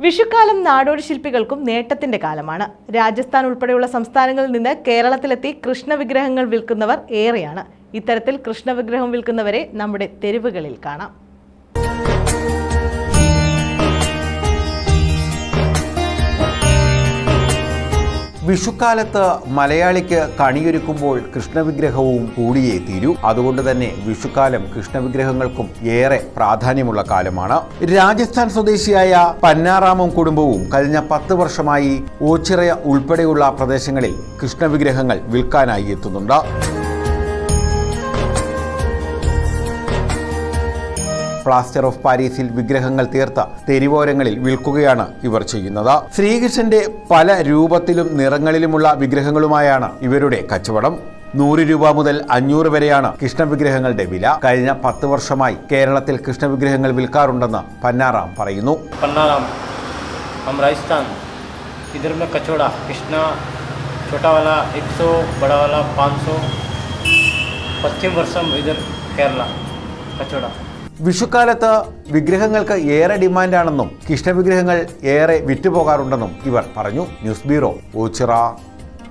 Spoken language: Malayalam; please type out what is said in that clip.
വിഷുക്കാലം നാടോടി ശില്പികൾക്കും നേട്ടത്തിന്റെ കാലമാണ്. രാജസ്ഥാൻ ഉൾപ്പെടെയുള്ള സംസ്ഥാനങ്ങളിൽ നിന്ന് കേരളത്തിലെത്തി കൃഷ്ണ വിഗ്രഹങ്ങൾ വിൽക്കുന്നവർ ഏറെയാണ്. ഇത്തരത്തിൽ കൃഷ്ണവിഗ്രഹം വിൽക്കുന്നവരെ നമ്മുടെ തെരുവുകളിൽ കാണാം. വിഷുക്കാലത്ത് മലയാളിക്ക് കണിയൊരുക്കുമ്പോൾ കൃഷ്ണവിഗ്രഹവും കൂടിയേ തീരൂ. അതുകൊണ്ട് തന്നെ വിഷുക്കാലം കൃഷ്ണവിഗ്രഹങ്ങൾക്കും ഏറെ പ്രാധാന്യമുള്ള കാലമാണ്. രാജസ്ഥാൻ സ്വദേശിയായ പന്നാറാമും കുടുംബവും കഴിഞ്ഞ പത്ത് വർഷമായി ഓച്ചിറയ ഉൾപ്പെടെയുള്ള പ്രദേശങ്ങളിൽ കൃഷ്ണവിഗ്രഹങ്ങൾ വിൽക്കാനായി എത്തുന്നുണ്ട്. പ്ലാസ്റ്റർ ഓഫ് പാരീസിൽ വിഗ്രഹങ്ങൾ തീർത്ത തെരുവോരങ്ങളിൽ വിൽക്കുകയാണ് ഇവർ ചെയ്യുന്നത് ശ്രീകൃഷ്ണന്റെ പല രൂപത്തിലും നിറങ്ങളിലുമുള്ള വിഗ്രഹങ്ങളുമായാണ് ഇവരുടെ കച്ചവടം നൂറ് രൂപ മുതൽ അഞ്ഞൂറ് വരെയാണ് കൃഷ്ണ വിഗ്രഹങ്ങളുടെ വില കഴിഞ്ഞ പത്ത് വർഷമായി കേരളത്തിൽ കൃഷ്ണ വിഗ്രഹങ്ങൾ വിൽക്കാറുണ്ടെന്ന് പന്നാറാം പറയുന്നു पन्नाराम हम राजस्थान इधर में कचौड़ा कृष्णा छोटा वाला 100 बड़ा वाला 500 पश्चिम वर्षम इधर केरला कचौड़ा വിഷുക്കാലത്ത് വിഗ്രഹങ്ങൾക്ക് ഏറെ ഡിമാൻഡാണെന്നും കൃഷ്ണവിഗ്രഹങ്ങൾ ഏറെ വിറ്റുപോകാറുണ്ടെന്നും ഇവർ പറഞ്ഞു. News bureau Ochira.